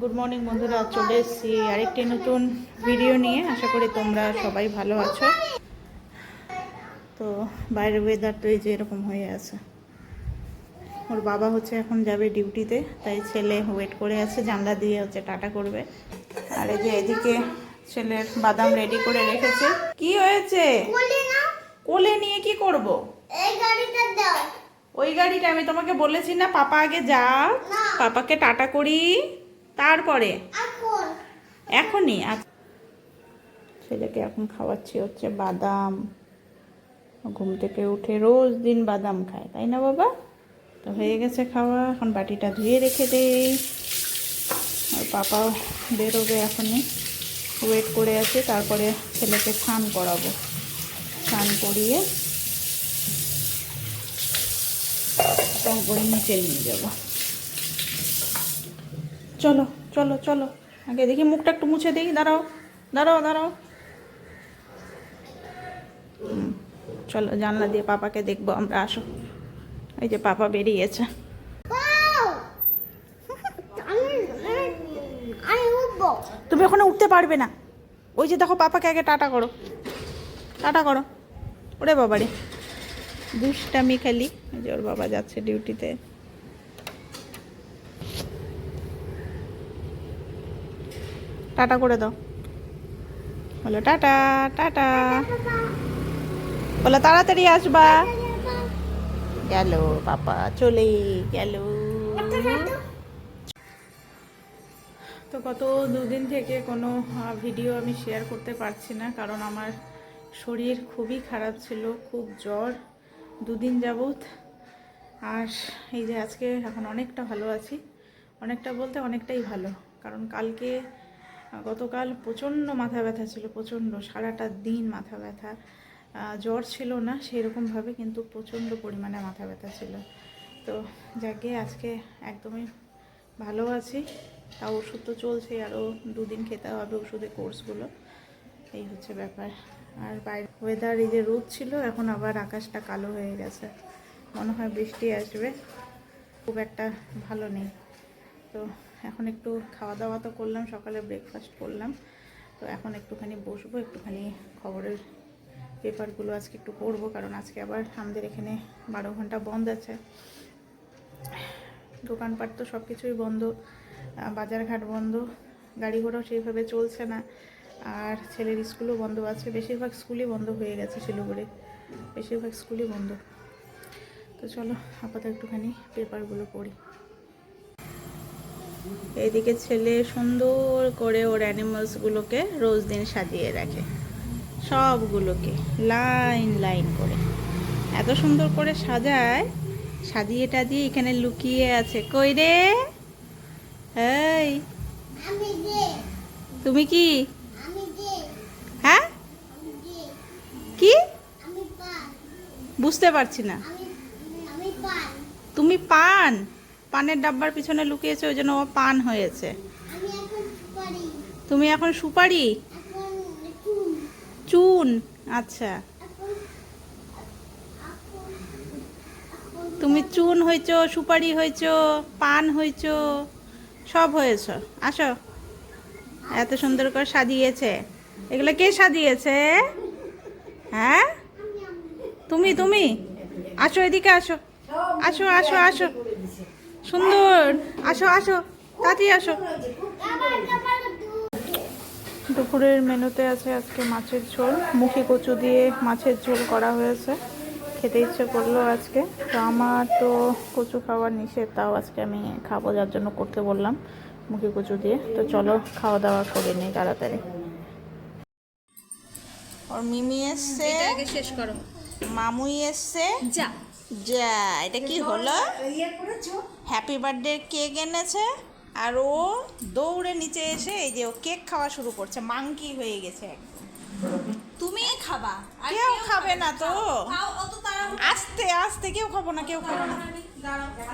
Good morning বন্ধুরা, চলে এসেছি আরেকটি নতুন ভিডিও নিয়ে। আশা করি তোমরা সবাই ভালো আছো। তো বাইরের ওয়েদার তো এই যে এরকম হয়ে আছে। ওর বাবা হচ্ছে এখন যাবে ডিউটিতে তাই ছেলে ওয়েট করে আছে, জানলা দিয়ে হচ্ছে টাটা করবে। আর এই যে এদিকে ছেলের বাদাম রেডি করে রেখেছে। কি হয়েছে? কোলে নিয়ে কি করব? এই গাড়িটা দাও। ওই গাড়িটা আমি তোমাকে বলেছি না পাপা আগে যা পাপাকে টাটা করি। তারপরে? এখনই? আচ্ছা। ছেলেকে এখন খাওয়াচ্ছি হচ্ছে বাদাম। ঘুম থেকে উঠে রোজ দিন বাদাম খায় তাই না বাবা? তো হয়ে গেছে খাওয়া এখন বাটিটা ধুয়ে রেখে দেই। আর পাপাও বেরোবে এখনই। ওয়েট করে আছে তারপরে ছেলেকে স্নান করাবো। স্নান করিয়ে তারপরে নিচে নিয়ে যাব। চলো চলো চলো। আগে দেখি মুখটা একটু মুছে দিই। দাঁড়াও দাঁড়াও দাঁড়াও। চলো জানলা দিয়ে পাপাকে দেখব আমরা আসো। এই যে পাপা বেরিয়েছে। তুমি ওখানে উঠতে পারবে না। ওই যে দেখো পাপাকে আগে টাটা করো। টাটা করো। ওরে বাবারে। দুষ্টামি খালি। ওর বাবা যাচ্ছে ডিউটিতে। টাটা করে দাও। বলো, টাটা টাটা। বলো, তাড়াতাড়ি আসবা। গেল, পাপা চলে গেল। তো গত দুদিন থেকে কোনো ভিডিও আমি শেয়ার করতে পারছি না, কারণ আমার শরীর খুবই খারাপ ছিল, খুব জ্বর। দুদিন যাবৎ। আর এই যে আজকে এখন অনেকটা ভালো আছি। অনেকটা বলতে অনেকটাই ভালো। কারণ কালকে গতকাল প্রচণ্ড মাথা ব্যথা ছিল, প্রচণ্ড, সারাটা দিন মাথা ব্যথা। জ্বর ছিল না সেরকমভাবে কিন্তু প্রচণ্ড পরিমাণে মাথা ব্যথা ছিল। তো যাকে আজকে একদমই ভালো আছি তা ওষুধ তো চলছে আরও দুদিন খেতে হবে ওষুধের কোর্সগুলো। এই হচ্ছে ব্যাপার। আর বাইরে ওয়েদার এই যে রোদ ছিল, এখন আবার আকাশটা কালো হয়ে গেছে। মনে হয় বৃষ্টি আসবে। খুব একটা ভালো নেই। তো এখন একটু খাওয়া দাওয়া তো করলাম, সকালে ব্রেকফাস্ট করলাম। তো এখন একটুখানি বসবো, একটুখানি খবরের পেপারগুলো আজকে একটু পড়ব, কারণ আজকে আবার আমাদের এখানে বারো ঘণ্টা বন্ধ আছে। দোকানপাট তো সব কিছুই বন্ধ বাজারঘাট বন্ধ, গাড়ি ঘোড়াও সেইভাবে চলছে না। আর ছেলের স্কুলও বন্ধ আছে। বেশিরভাগ স্কুলই বন্ধ হয়ে গেছে শিলিগুড়ি। বেশিরভাগ স্কুলই বন্ধ। তো চলো আপাতত একটুখানি পেপারগুলো পড়ি। এইদিকে ছেলে সুন্দর করে ওর অ্যানিমালসগুলোকে রোজ দিন সাজিয়ে রাখে। সবগুলোকে লাইন লাইন করে। এত সুন্দর করে সাজায় সাজিয়ে টাজিয়ে এখানে লুকিয়ে আছে। কই রে? এই। তুমি কি? হ্যাঁ? কি? বুঝতে পারছি না। তুমি পান। পানের ডাব্বার পিছনে লুকিয়েছে, ওই জন্য ও পান হয়েছে। তুমি এখন সুপারি? চুন। আচ্ছা। তুমি চুন হয়েছো, সুপারি হয়েছো, পান হয়েছো, সব হয়েছ। আসো। এত সুন্দর করে সাজিয়েছে। এগুলো কে সাজিয়েছে? হ্যাঁ? তুমি তুমি? আসো এদিকে আসো। আসো আসো আসো। সুন্দর। আসো আসো। তাড়াতাড়ি আসো। দুপুরের মেনুতে আছে আজকে মাছের ঝোল। মুখি কচু দিয়ে মাছের ঝোল করা হয়েছে। খেতে ইচ্ছে করল আজকে। তো আমার তো কচু খাওয়ার নিষেধ, তাও আজকে আমি খাব যার জন্য করতে বললাম মুখি কচু দিয়ে। তো চলো খাওয়া দাওয়া করে নিই তাড়াতাড়ি। ওর মিমি এসছে। আগে শেষ করো। মামুই এসছে। যা। যা এটা কি হলো? হ্যাপি বার্থডে কেক এনেছে। আর ও দৌড়ে নিচে এসে এই যে ও কেক খাওয়া শুরু করছে। মাংকি হয়ে গেছে একদম তুমি খাবা। কেউ খাবে না তো। আস্তে আস্তে কেউ খাব না কেউ খাব না।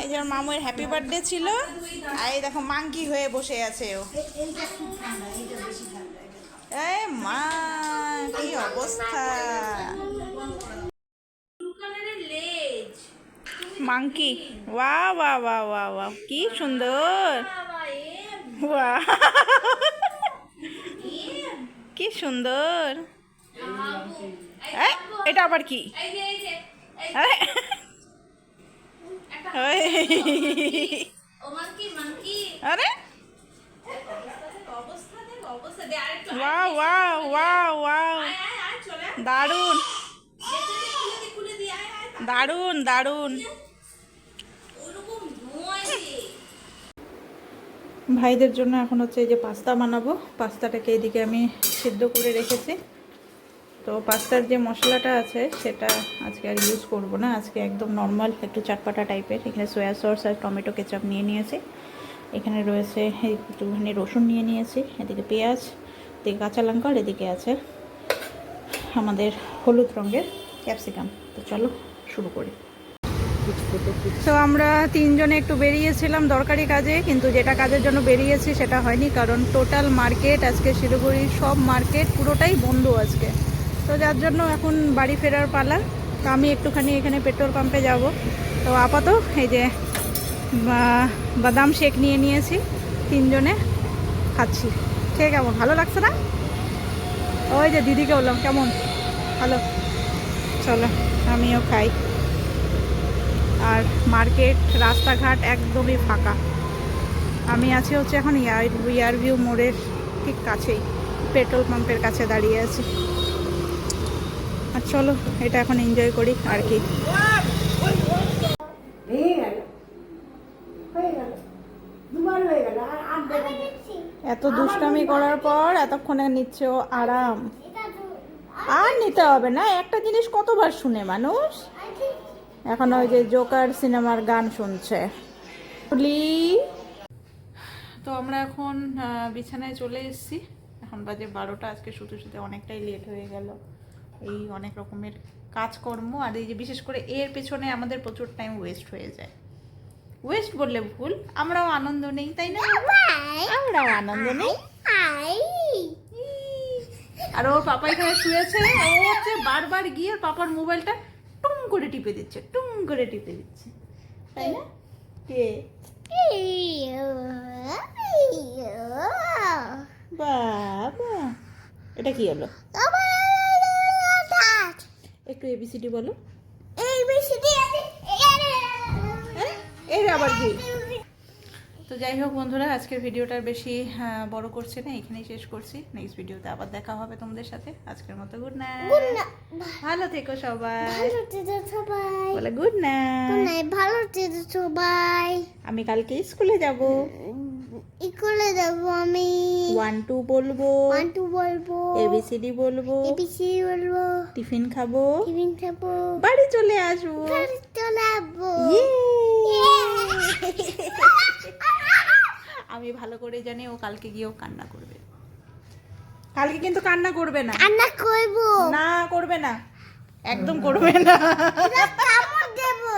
এই যে মামুর হ্যাপি বার্থডে ছিল। আর এই দেখো মাংকি হয়ে বসে আছে ও। এই মা কি অবস্থা? মাংকি ওয়া ওয়া ওয়া ওয়া ওয়া কি সুন্দর। ওয়া কি সুন্দর। এটা আবার কি? আরে আরে অবস্থা দেখ অবস্থা দে আরেকটু ওয়া ওয়া ওয়া ওয়া আয় আয় আয় চলে আয়। দারুণ। দারুণ দারুণ। ভাইদের জন্য এখন হচ্ছে এই যে পাস্তা বানাবো। পাস্তাটাকে এদিকে আমি সিদ্ধ করে রেখেছি। তো পাস্তার যে মশলাটা আছে সেটা আজকে আর ইউজ করব না। আজকে একদম নর্মাল একটু চাটপাটা টাইপের এখানে সয়া সস আর টমেটো কেচাপ নিয়ে নিয়েছি। এখানে রয়েছে একটুখানি রসুন নিয়ে নিয়েছি, এদিকে পেঁয়াজ, এদিকে কাঁচা লঙ্কা, আর এদিকে আছে আমাদের হলুদ রঙের ক্যাপসিকাম। তো চলো শুরু করি। তো আমরা তিনজনে একটু বেরিয়েছিলাম দরকারি কাজে, কিন্তু যেটা কাজের জন্য বেরিয়েছি সেটা হয়নি, কারণ টোটাল মার্কেট আজকে শিলিগুড়ির সব মার্কেট পুরোটাই বন্ধ আজকে। তো যার জন্য এখন বাড়ি ফেরার পালা। তো আমি একটুখানি এখানে পেট্রোল পাম্পে যাব। তো আপাতত এই যে বাদাম শেক নিয়ে নিয়েছি, তিনজনে খাচ্ছি। খেয়ে কেমন? ভালো লাগছে না? ওই যে দিদিকে বললাম, কেমন? ভালো। চলো, আমিও খাই। আর মার্কেট, রাস্তাঘাট একদমই ফাঁকা। আমি আছি হচ্ছে এখন ইয়ার ভিউ মোড়ের ঠিক কাছেই। পেট্রোল পাম্পের কাছে দাঁড়িয়ে আছি। আর চলো, এটা এখন এনজয় করি, আর কি ভেঙে গেল হয়ে গেল দুবার হয়ে গেল আর আর দেখাবে এত দুষ্টামি করার পর এতক্ষণে নিচ্ছে ও আরাম। আর নিতে হবে না, একটা জিনিস কতবার শুনে মানুষ? এখন ওই যে জোকার সিনেমার গান শুনছে। তো আমরা এখন বিছানায় চলে এসেছি। এখন বাজে বারোটা, আজকে শুতে শুতে অনেকটাই লেট হয়ে গেল। এই অনেক রকমের কাজকর্ম, আর এই যে বিশেষ করে এর পেছনে আমাদের প্রচুর টাইম ওয়েস্ট হয়ে যায়। ওয়েস্ট বললে ভুল আমরাও আনন্দ নেই তাই না? আমরাও আনন্দ নেই। আর ওর পাপা এখানে শুয়েছে ও হচ্ছে বারবার গিয়ে পাপার মোবাইলটা টুম করে টিপে দিচ্ছে টুম করে টিপে দিচ্ছে তাই না? কে? বাবা এটা কি হলো? একটু এবিসিডি বলো। আরে, এর আবার কি? তো যাই হোক বন্ধুরা আজকের ভিডিওটার বেশি বড় করছে না এখানেই শেষ করছি। নেক্সট ভিডিওতে আবার দেখা হবে তোমাদের সাথে। আজকের মতো গুড নাইট ভালো থেকো সবাই। ভালো থেকো সবাই। বলে গুড নাইট ভালো থেকো সবাই। আমি কালকে স্কুলে যাব। স্কুলে যাব আমি। ওয়ান টু বলব। ওয়ান টু বলব। এবিসিডি বলব। এবিসি বলব। টিফিন খাব। টিফিন খাব। বাড়ি চলে আসব। বাড়ি চলে আসব Yay! আমি ভালো করে জানি ও কালকে গিয়েও কান্না করবে। কালকে কিন্তু কান্না করবে না। কান্না করব। না করবে না। একদম করবে না। কামড় দেবো।